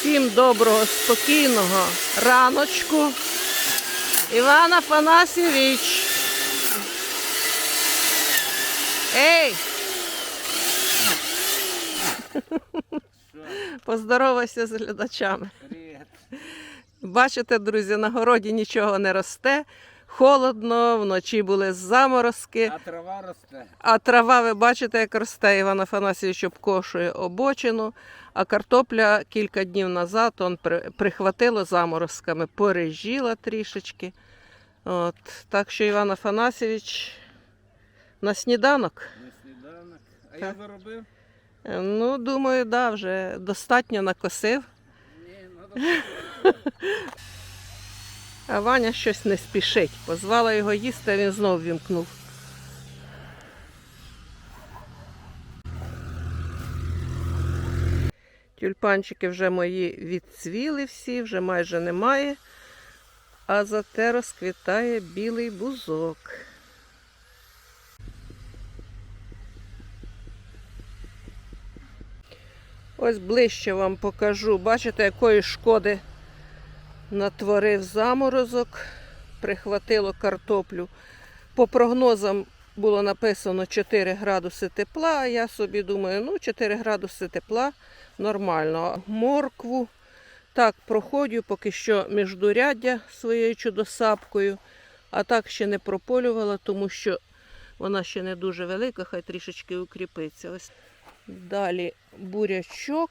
Всім доброго, спокійного раночку. Іван Афанасьєвич. Ей! Поздоровайся з глядачами. Привіт. Бачите, друзі, на городі нічого не росте. Холодно, вночі були заморозки. А трава росте. А трава, ви бачите, як росте Іван Афанасьович обкошує обочину, а картопля кілька днів назад он прихватило заморозками, пережіла трішечки. От. Так що Іван Афанасьович на сніданок. На сніданок. А Так. я заробив? Е, Ну, думаю, да, вже достатньо накосив. Ні, треба. А Ваня щось не спішить. Позвала його їсти, а він знов вімкнув. Тюльпанчики вже мої відцвіли всі, вже майже немає. А зате розквітає білий бузок. Ось ближче вам покажу. Бачите, якої шкоди натворив заморозок, прихватило картоплю. По прогнозам було написано 4 градуси тепла, а я собі думаю, ну 4 градуси тепла нормально. Моркву так проходжу поки що міждуряддя своєю чудосапкою, а так ще не прополювала, тому що вона ще не дуже велика, хай трішечки укріпиться. Ось далі бурячок.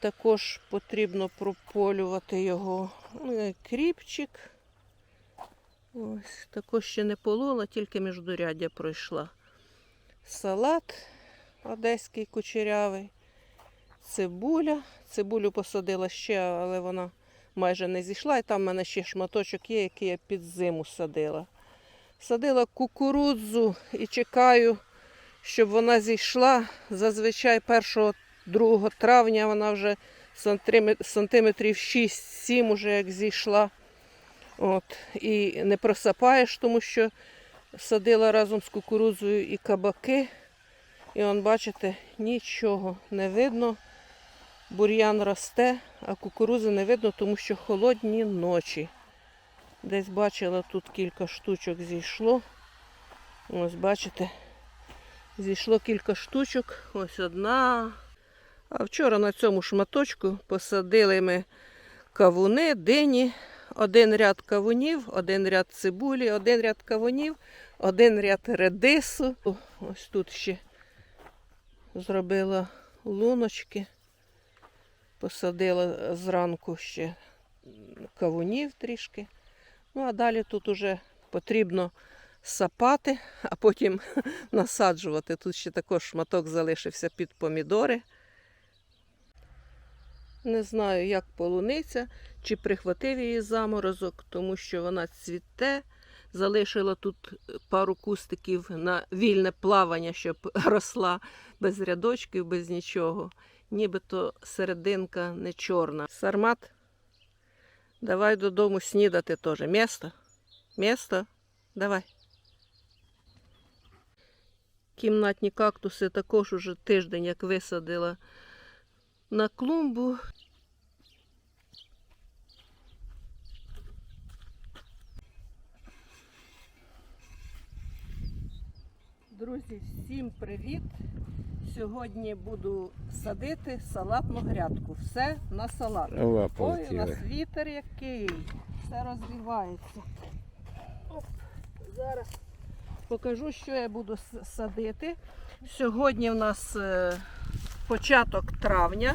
Також потрібно прополювати його. Ну, Кріпчик. Ось, також ще не полола, тільки міждуряддя пройшла. Салат одеський кучерявий. Цибуля. Цибулю посадила ще, але вона майже не зійшла. І там в мене ще шматочок є, який я під зиму садила. Садила кукурудзу і чекаю, щоб вона зійшла. Зазвичай 1-2 травня вона вже сантиметрів 6-7 уже як зійшла. От. І не просапаєш, тому що садила разом з кукурудзою і кабаки. І он, бачите, нічого не видно. Бур'ян росте, а кукурузи не видно, тому що холодні ночі. Десь бачила, тут кілька штучок зійшло. Ось бачите, зійшло кілька штучок. Ось одна. А вчора на цьому шматочку посадили ми кавуни, дині, один ряд кавунів, один ряд цибулі, один ряд кавунів, один ряд редису. Ось тут ще зробила луночки. Посадила зранку ще кавунів трішки. Ну, а далі тут уже потрібно сапати, а потім насаджувати. Тут ще також шматок залишився під помідори. Не знаю, як полуниця, чи прихватив її заморозок, тому що вона цвіте. Залишила тут пару кустиків на вільне плавання, щоб росла без рядочків, без нічого. Нібито серединка не чорна. Сармат, давай додому снідати теж. Місто? Місто? Давай. Кімнатні кактуси також уже тиждень як висадила на клумбу. Друзі, всім привіт! Сьогодні буду садити салатну грядку. Все на салат. Ова, Ой, у нас вітер який. Все розлівається. Оп, зараз покажу, що я буду садити. Сьогодні в нас е, початок травня.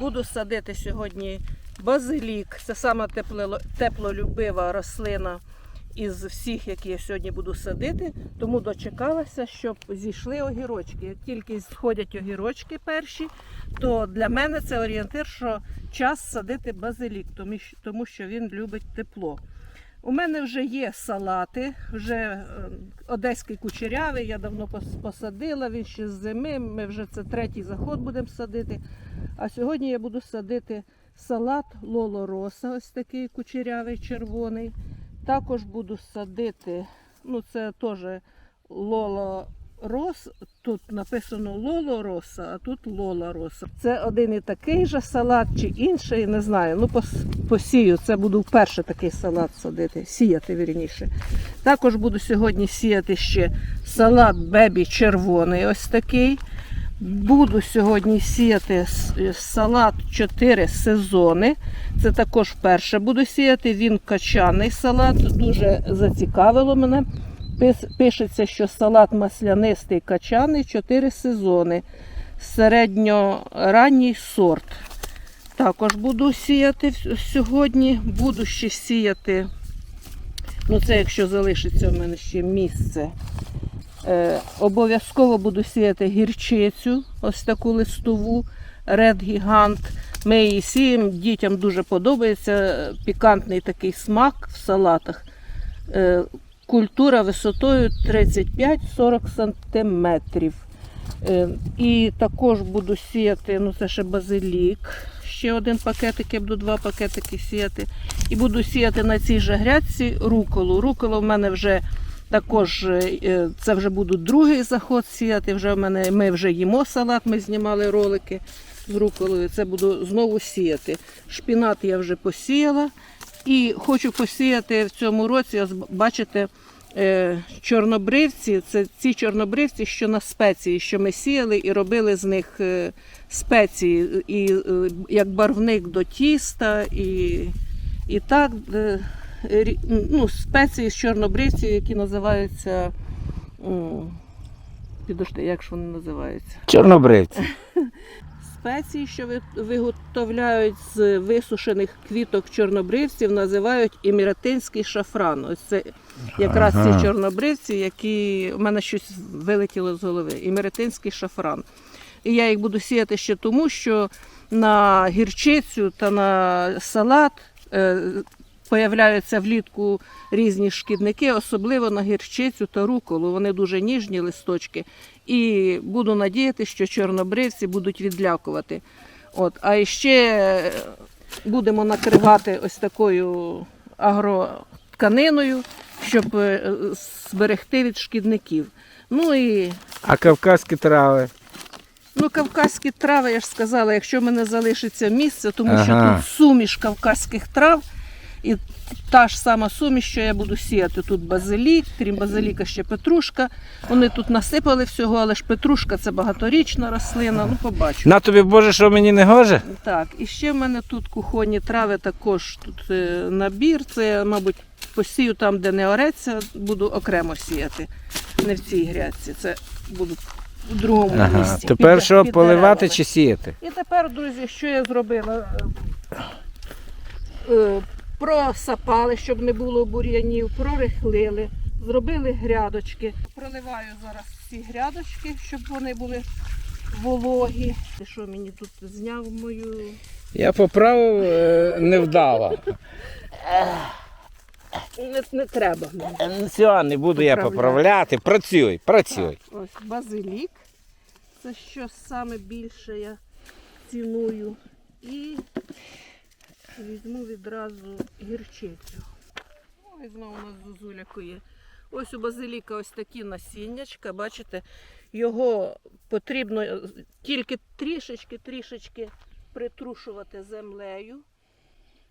Буду садити сьогодні базилік. Це сама тепло, теплолюбива рослина із всіх, які я сьогодні буду садити. Тому дочекалася, щоб зійшли огірочки. Як тільки сходять огірочки перші, то для мене це орієнтир, що час садити базилік, тому що він любить тепло. У мене вже є салати, вже е, одеський кучерявий, я давно посадила, він ще з зими. Ми вже це третій заход будемо садити. А сьогодні я буду садити салат лолороса, ось такий кучерявий червоний. Також буду садити, ну це теж Лоло рос. Тут написано Лоло Роса, а тут Лола Роса. Це один і такий же салат чи інший, не знаю. Ну, посію. Це буду вперше такий салат садити, сіяти вірніше. Також буду сьогодні сіяти ще салат бебі червоний, ось такий. Буду сьогодні сіяти салат 4 сезони. Це також вперше буду сіяти. Він качаний салат, дуже зацікавило мене. Пишеться, що салат маслянистий качаний 4 сезони. Середньоранній сорт. Також буду сіяти сьогодні. Буду ще сіяти. Ну, це якщо залишиться в мене ще місце. Е, обов'язково буду сіяти гірчицю, ось таку листову, Red Gigant. Ми її сіємо, дітям дуже подобається. е, Пікантний такий смак в салатах. Е, культура висотою 35-40 сантиметрів. Е, І також буду сіяти, ну це ще базилік. Ще один пакетик, я буду два пакетики сіяти. І буду сіяти на цій же грядці руколу. Рукола в мене вже також е, це вже буду другий заход сіяти. Вже в мене ми вже їмо салат, ми знімали ролики з руколою. Це буду знову сіяти. Шпінат я вже посіяла. І хочу посіяти в цьому році, ось бачите, е, чорнобривці. Це ці чорнобривці, що на спеції, що ми сіяли і робили з них е, спеції, і е, як барвник до тіста, і, і так. ну, спеції з чорнобривців, які називаються. Підожди, як ж вони називаються? Чорнобривці. Спеції, що виготовляють з висушених квіток чорнобривців, називають еміратинський шафран. Ось це якраз Ага. ці чорнобривці, які в мене щось вилетіло з голови. Еміратинський шафран. І я їх буду сіяти ще тому, що на гірчицю та на салат е, появляються влітку різні шкідники, особливо на гірчицю та руколу. Вони дуже ніжні листочки. І буду надіятися, що чорнобривці будуть відлякувати. От. А ще е, будемо накривати ось такою агротканиною, щоб е, зберегти від шкідників. Ну і А кавказькі трави. ну, кавказькі трави, я ж сказала, якщо в мене залишиться місце, тому що тут суміш кавказьких трав. І та ж сама суміш, що я буду сіяти. Тут базилік, крім базиліка, ще петрушка. Вони тут насипали всього, але ж петрушка це багаторічна рослина. Ну, побачу. На тобі Боже, що мені не гоже? Так, і ще в мене тут кухонні трави, також тут е, набір. Це, я, мабуть, посію там, де не ореться, буду окремо сіяти. Не в цій грядці. Це буду в другому Ага. місці. Тепер під- що, під поливати деревами. чи сіяти? І тепер, друзі, що я зробила? Просапали, щоб не було бур'янів, прорихлили, зробили грядочки. Проливаю зараз всі грядочки, щоб вони були вологі. Ти що мені тут зняв мою. Я поправив е, невдало. Не, не треба. мені. Все, не буду я поправляти. Працюй, працюй. Так, ось базилік. Це що саме більше я ціную. І візьму відразу гірчицю. Ну, і знову у нас зозуля кує. Ось у базиліка ось такі насіннячка, бачите, його потрібно тільки трішечки-трішечки притрушувати землею.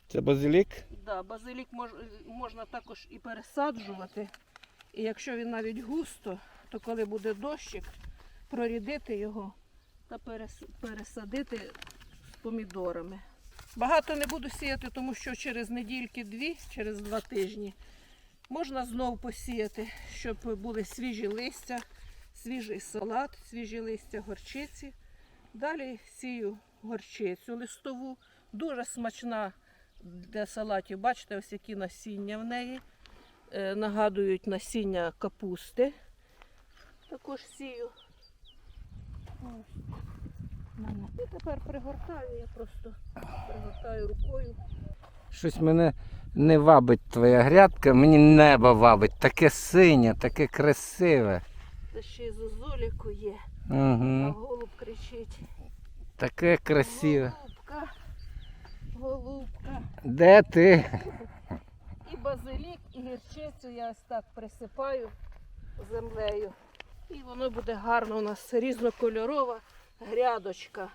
Це базилік? Да, базилік мож, можна також і пересаджувати. І якщо він навіть густо, то коли буде дощик, прорідити його та пересадити з помідорами. Багато не буду сіяти, тому що через недільки-дві, через два тижні, можна знов посіяти, щоб були свіжі листя, свіжий салат, свіжі листя горчиці. Далі сію горчицю листову, дуже смачна для салатів. Бачите, ось які насіння в неї. Е, нагадують насіння капусти. Також сію. Ось. Мене. І тепер пригортаю, я просто пригортаю рукою. Щось мене не вабить твоя грядка, мені небо вабить. Таке синє, таке красиве. Це ще й зозуліку є, а Угу. голуб кричить. Таке красиве. Голубка, голубка. Де ти? І базилік, і гірчицю я ось так присипаю землею. І воно буде гарно у нас різнокольорова грядочка.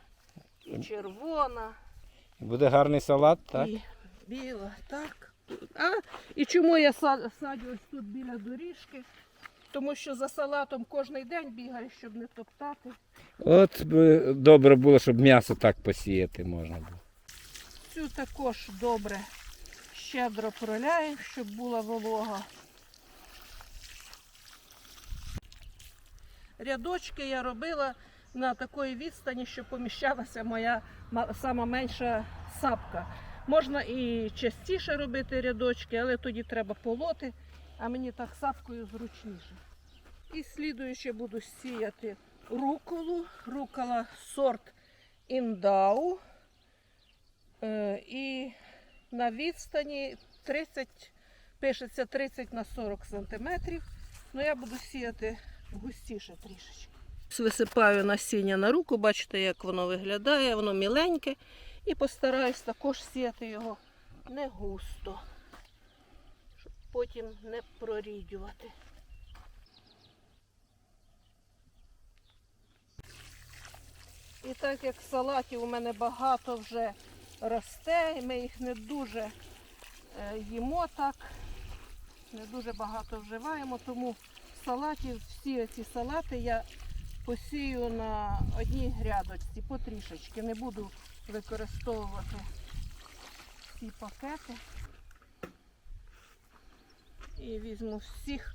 І червона, Буде гарний салат, так? і біла. Так. А, і чому я са- садю ось тут біля доріжки? Тому що за салатом кожен день бігаю, щоб не топтати. От би добре було, щоб м'ясо так посіяти можна було. Цю також добре щедро проляємо, щоб була волога. Рядочки я робила на такої відстані, щоб поміщалася моя ма- сама менша сапка. Можна і частіше робити рядочки, але тоді треба полоти, а мені так сапкою зручніше. І слідуючи буду сіяти руколу, рукола сорт індау. Е, І на відстані 30, пишеться 30 на 40 сантиметрів. Ну я буду сіяти густіше трішечки. Висипаю насіння на руку, бачите, як воно виглядає, воно міленьке. І постараюсь також сіяти його не густо, щоб потім не прорідювати. І так як салатів у мене багато вже росте, і ми їх не дуже е, їмо так, не дуже багато вживаємо, тому салатів, всі ці салати я посію на одній грядочці потрішечки. Не буду використовувати ці пакети. І візьму всіх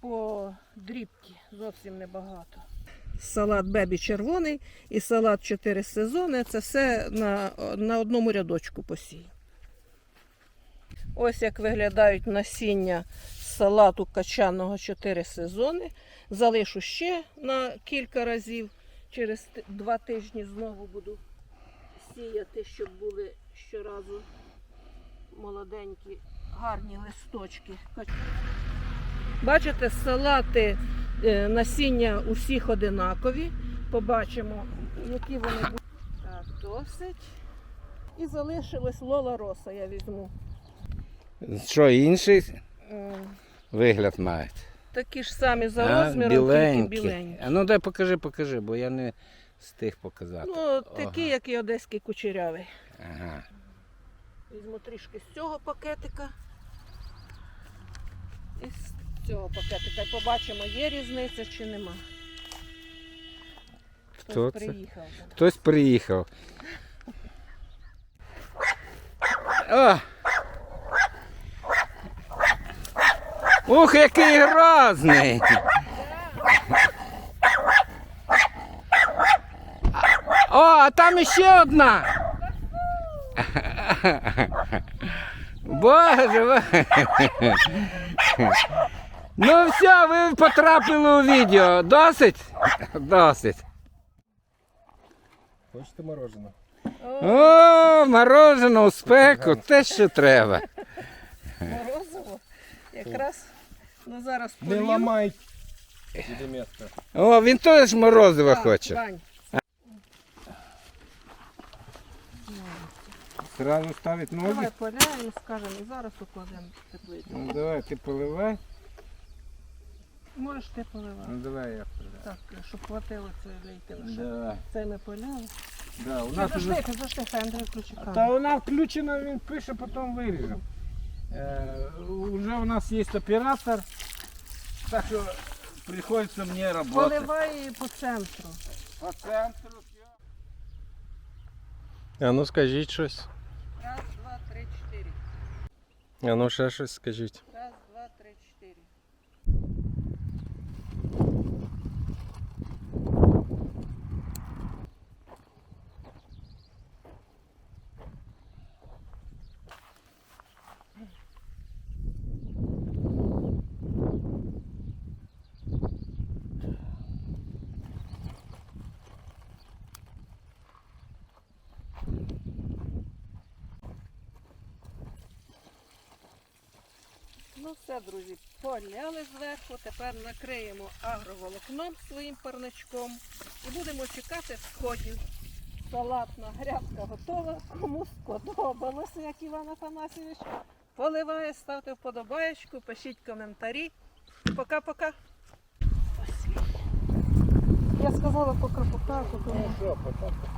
по дрібки, зовсім небагато. Салат бебі червоний і салат 4 сезони. Це все на, на одному рядочку посію. Ось як виглядають насіння салату качаного 4 сезони. Залишу ще на кілька разів. Через два тижні знову буду сіяти, щоб були щоразу молоденькі, гарні листочки. Бачите, салати е, насіння усіх одинакові. Побачимо, які вони будуть. Так, досить. І залишилось лола роса, я візьму. Що, інший М, вигляд мають? Такі ж самі за А, розміром, тільки біленькі. біленькі. А ну дай покажи, покажи, бо я не встиг показати. Ну, такі, Ага. як і одеський кучерявий. Ага. Візьму трішки з цього пакетика. І з цього пакетика. І побачимо, є різниця чи нема. Хтось Хто це? приїхав. Хтось приїхав. О! Ух, який грозний! О, а там іще одна. Боже. Ну все, ви потрапили у відео. Досить? Досить. Хочете мороженое? О, О, мороженое у спеку, те, що треба. морозиво. Якраз ну, зараз Не полью. ломай себе. О, він теж морозиво Так, хоче. Вань, Сразу ставить давай поляємо, скажемо, і зараз укладемо теплицю. Ну давай, ти поливай. Можеш ти поливати. Ну давай я поливаю. Так, щоб хватило це лейте лише. Давай. Це ми поляли. Да, у Ти нас зажди, ти зажди, хай Андрій включить Та вона включена, він пише, потім виріжемо. Е, уже у нас є оператор, так що приходиться мені працювати. Поливай її по центру. По центру. А ну скажіть щось. Раз, два, три, чотири. А ну ще щось скажіть. Раз, Ну все, друзі, поляли зверху. Тепер накриємо агроволокном своїм парничком і будемо чекати сходів. Салатна грядка готова. Кому сподобалося, як Іван Афанасьович. Поливає, ставте вподобаєчку, пишіть коментарі. Пока-пока. Я сказала пока-пока, пока. Ну пока.